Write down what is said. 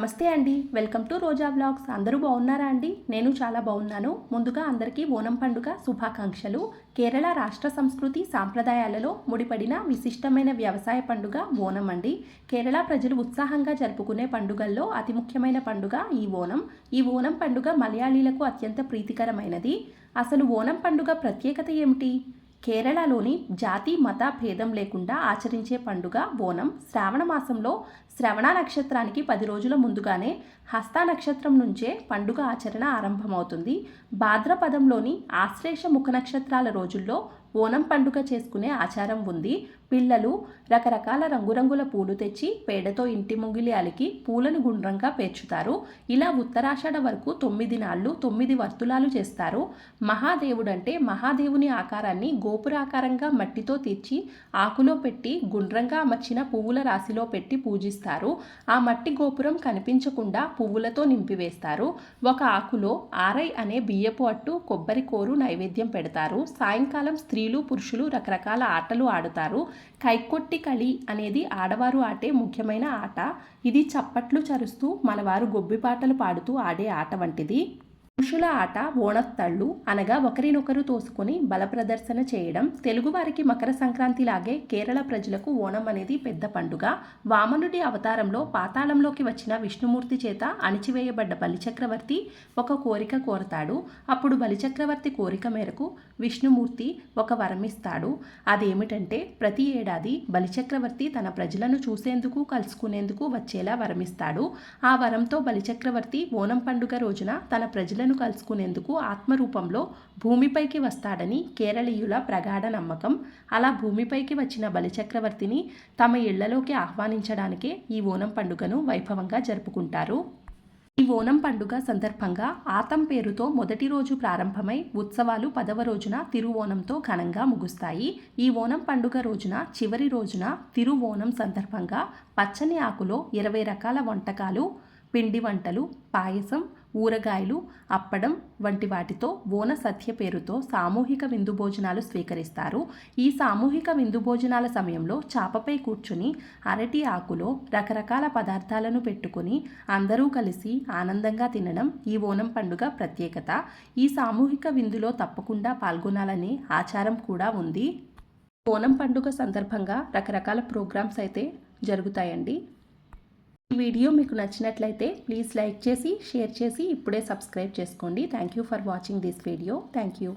నమస్తే అండి. Welcome to Roja blogs. అందరూ బాగున్నారా అండి? నేను చాలా బాగున్నాను. ముందుగా అందరికీ ఓనం పండుగ శుభాకాంక్షలు. కేరళ రాష్ట్ర సంస్కృతి సాంప్రదాయాలలో ముడిపడిన విశిష్టమైన వ్యవసాయ పండుగ ఓనం అండి. కేరళ ప్రజలు ఉత్సాహంగా జరుపుకునే పండుగల్లో అతి ముఖ్యమైన పండుగ ఈ ఓనం. ఈ ఓనం పండుగ మలయాళీలకు అత్యంత ప్రీతికరమైనది. అసలు ఓనం పండుగ ప్రత్యేకత ఏమిటి? కేరళలోని జాతి మత భేదం లేకుండా ఆచరించే పండుగ బోనం శ్రావణ మాసంలో శ్రవణ నక్షత్రానికి పది రోజుల ముందుగానే హస్త నక్షత్రం నుంచే పండుగ ఆచరణ ఆరంభమవుతుంది. భాద్రపదంలోని ఆశ్లేష ముఖ నక్షత్రాల రోజుల్లో ఓనం పండుగ చేసుకునే ఆచారం ఉంది. పిల్లలు రకరకాల రంగురంగుల పూలు తెచ్చి పేడతో ఇంటి ముంగిలి అలికి పూలను గుండ్రంగా పేర్చుతారు. ఇలా ఉత్తరాషాఢ వరకు తొమ్మిది నాళ్ళు తొమ్మిది వర్తులాలు చేస్తారు. మహాదేవుడంటే మహాదేవుని ఆకారాన్ని గోపురాకారంగా మట్టితో తీర్చి ఆకులో పెట్టి గుండ్రంగా అమర్చిన పువ్వుల రాశిలో పెట్టి పూజిస్తారు. ఆ మట్టి గోపురం కనిపించకుండా పువ్వులతో నింపివేస్తారు. ఒక ఆకులో ఆరై అనే బియ్యపు అట్టు కొబ్బరి కోరు నైవేద్యం పెడతారు. సాయంకాలం స్త్రీలు పురుషులు రకరకాల ఆటలు ఆడుతారు. కైకొట్టి కళి అనేది ఆడవారు ఆడే ముఖ్యమైన ఆట. ఇది చప్పట్లు చరుస్తూ మనవారు గొబ్బిపాటలు పాడుతూ ఆడే ఆట వంటిది. పురుషుల ఆట ఓణత్తళ్ళు అనగా ఒకరినొకరు తోసుకొని బల ప్రదర్శన చేయడం తెలుగువారికి మకర సంక్రాంతి లాగే కేరళ ప్రజలకు ఓణం అనేది పెద్ద పండుగ. వామనుడి అవతారంలో పాతాళంలోకి వచ్చిన విష్ణుమూర్తి చేత అణిచివేయబడ్డ బలిచక్రవర్తి ఒక కోరిక కోరతాడు. అప్పుడు బలిచక్రవర్తి కోరిక మేరకు విష్ణుమూర్తి ఒక వరమిస్తాడు. అదేమిటంటే ప్రతి ఏడాది బలిచక్రవర్తి తన ప్రజలను చూసేందుకు కలుసుకునేందుకు వచ్చేలా వరమిస్తాడు. ఆ వరంతో బలిచక్రవర్తి ఓణం పండుగ రోజున తన ప్రజలను ప్రజలను కలుసుకునేందుకు ఆత్మరూపంలో భూమిపైకి వస్తాడని కేరళీయుల ప్రగాఢ నమ్మకం. అలా భూమిపైకి వచ్చిన బలిచక్రవర్తిని తమ ఇళ్ళలోకి ఆహ్వానించడానికే ఈ ఓనం పండుగను వైభవంగా జరుపుకుంటారు. ఈ ఓనం పండుగ సందర్భంగా ఆతం పేరుతో మొదటి రోజు ప్రారంభమై ఉత్సవాలు పదవ రోజున తిరువోనంతో ఘనంగా ముగుస్తాయి. ఈ ఓనం పండుగ రోజున చివరి రోజున తిరువోనం సందర్భంగా పచ్చని ఆకులో ఇరవై రకాల వంటకాలు పిండి వంటలు పాయసం ఊరగాయలు అప్పడం వంటి వాటితో ఓన సత్య పేరుతో సామూహిక విందు భోజనాలు స్వీకరిస్తారు. ఈ సామూహిక విందు భోజనాల సమయంలో చాపపై కూర్చుని అరటి ఆకులో రకరకాల పదార్థాలను పెట్టుకుని అందరూ కలిసి ఆనందంగా తినడం ఈ ఓనం పండుగ ప్రత్యేకత. ఈ సామూహిక విందులో తప్పకుండా పాల్గొనాలనే ఆచారం కూడా ఉంది. ఓనం పండుగ సందర్భంగా రకరకాల ప్రోగ్రామ్స్ అయితే జరుగుతాయండి. ఈ వీడియో మీకు నచ్చినట్లయితే ప్లీజ్ లైక్ చేసి షేర్ చేసి ఇప్పుడే సబ్స్క్రైబ్ చేసుకోండి. Thank you for watching this video thank you